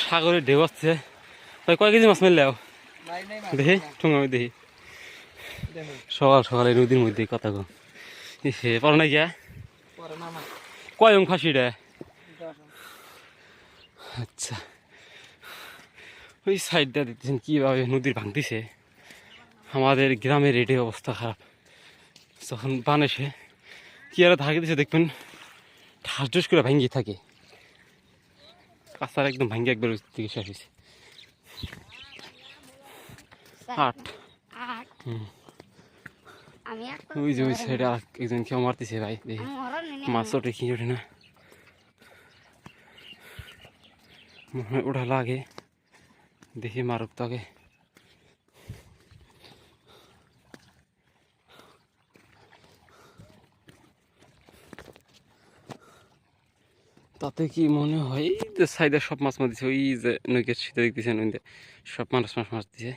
সাগরের ঢেউ আসছে। ভাই কয় কেজি মাছ মারলে দেখি ঠুঙ্গা দেখি। সকাল সকালে নদীর মধ্যে কথা কম সে পর না গিয়া কয় অং ফাঁসিটা আচ্ছা। ওই সাইডটা দেখতেছেন কীভাবে নদীর ভাঙতিছে আমাদের গ্রামের এটাই অবস্থা খারাপ। যখন বান এসে কি আর থাকে দিছে দেখবেন? ঠাস ঠুস করে ভাঙ্গিয়ে থাকে। কাঁচার একদম ভাঙ্গি একবার দিকে শেষ হয়েছে। আট। ওই যে ওই সাইডে একজন কেউ মারতেছে ভাই দেখি। মাছ ওঠে কি ওঠে না। মনে হয় ওঠা লাগে। দেখি মারুক তো তাতে কি মনে হয় যে সাইডে সব মাছ মারতেছে ওই যে নৈকের শীতে দেখতেছেন, ওই সব মাছ মাছ মারতেছে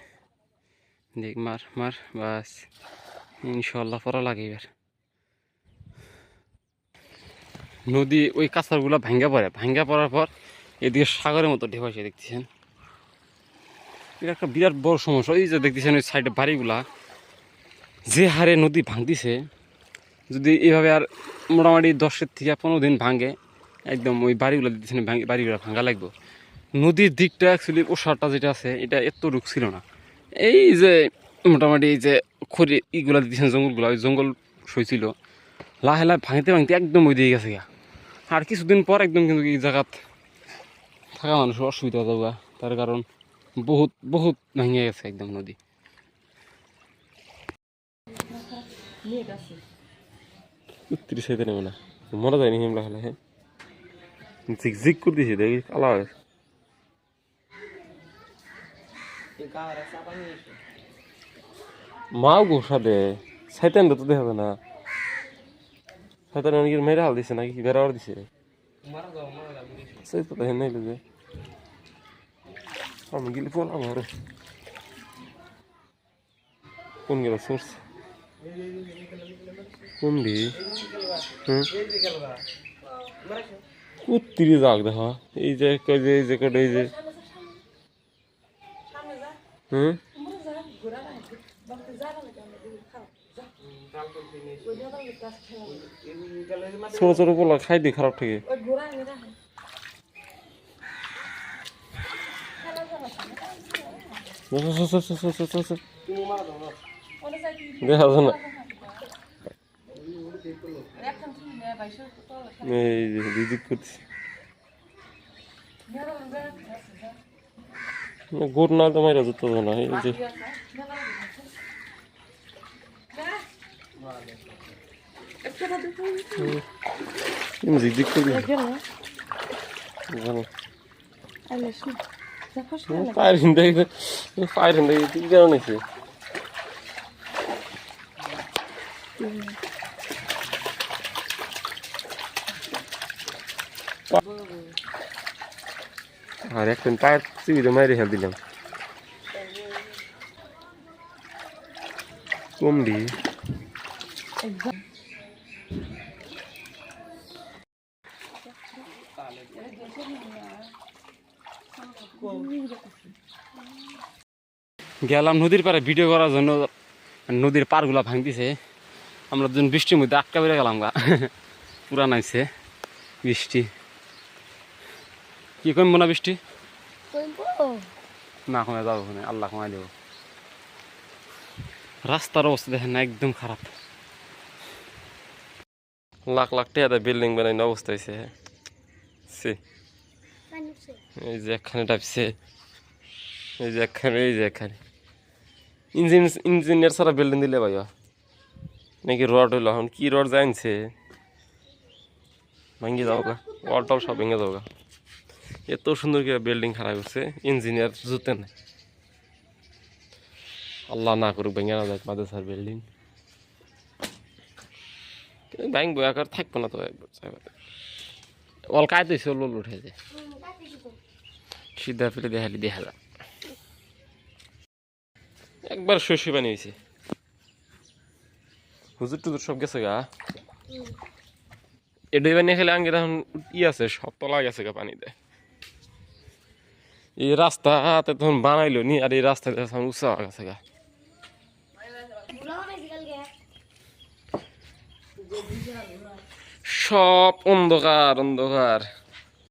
দেখ, মার মার, বাস। ইনশাল্লাহ পরা লাগে এবার। নদী, ওই কাঁচারগুলো ভাঙ্গা পড়ে। ভাঙ্গা পড়ার পর এদিকে সাগরের মতো ঢেউ আসে, দেখতেছেন? এটা একটা বিরাট বড় সমস্যা। ওই যে দেখতেছেন, ওই সাইডে বাড়িগুলা। যে হারে নদী ভাঙতিছে, যদি এভাবে আর মোটামুটি দশের থেকে পনেরো দিন ভাঙে একদম ওই বাড়িগুলো দেখতেছেন ভাঙ- বাড়িগুলো ভাঙা লাগবে। নদীর দিকটা অ্যাকচুয়ালি ওষারটা যেটা আছে এটা এত রুখ ছিল না। এই যে মোটামুটি এই যে খড়ি ইগুলা দিচ্ছেন জঙ্গলগুলো ওই জঙ্গল সইছিল লাহে লাহে ভাঙতে ভাঙতে একদম ওই দিয়ে গেছে গা। আর কিছুদিন পর একদম কিন্তু এই জায়গাত থাকা মানুষের অসুবিধা যাবে তার কারণ বহুত বহুত ভেঙে গেছে একদম নদী। উত্তরিশ হইতে নেবে না। মরা যায়নি হিমলা হলে হ্যাঁ? জিক করে দিছে দেখি কালা হয়েছে মাও গোসা দে সাইতান তো না সাইতান নাকি মেরে হাল দিছে নাকি বেড়াওয়ার দিছে যে আমি গেলে পড়লাম ঘরে কোন গেল সোর্স কোন দি হুম কুত্তিরি যাক দেখা। এই যে এই যে এই যে। হুম? ছোট ছোট পোলা খাই দি খারাপ থেকে দেখা যায় না। এই যে দিদি করছি গোট না তো মাইরা যেত না এই যে। হুম, জিগজিগ করে দিছে। জানো। পায়ের হিন্দাই পায়ের হিন্দাই কি কারণ আছে আর একদিন পায়ের চিবিতে মারি হেল দিলাম কমডি গেলাম নদীর পাড়ে ভিডিও করার জন্য নদীর পাড়গুলা ভাঙতিছে আমরা দুজন বৃষ্টির মধ্যে আটকা বেড়ে গেলাম গা পুরা নাইছে বৃষ্টি কি কমবো না বৃষ্টি? না কমে যাব ওখানে আল্লাহ কমাই দেবো। রাস্তার অবস্থা দেখেন না একদম খারাপ। লাখ লাখ টাকা বিল্ডিং বানাই অবস্থা হয়েছে সে এই যে একখানে ডাবছে এই যে একখানে এই যে একখানে। ইঞ্জিন ইঞ্জিনিয়ার সারা বিল্ডিং দিলে ভাইয়া। নাকি রড হইল এখন? কি রড জানছে? ভেঙে যাও গা ওয়াল টল সব ভেঙে যাও গা এত সুন্দর করে বিল্ডিং খারাপ করছে ইঞ্জিনিয়ার জুতে নাই। আল্লাহ না করুক ভেঙে না যাক মাদ্রাসার বিল্ডিং ব্যাংক বয়াকার থাকব না তো একবার অল কায় তো লোল উঠে যায় সিদ্ধা ফেলে দেখালি দেখা যা একবার শস্য বানিয়েছে হুজুর টুজুর সব গেছে গা। এটাই বানিয়ে খেলে আঙ্গির এখন ই আছে সব তলা গেছে গা পানিতে। এই রাস্তাতে তখন বানাইলো নি আর এই রাস্তাতে উৎসাহ গেছে গা। সব অন্ধকার অন্ধকার।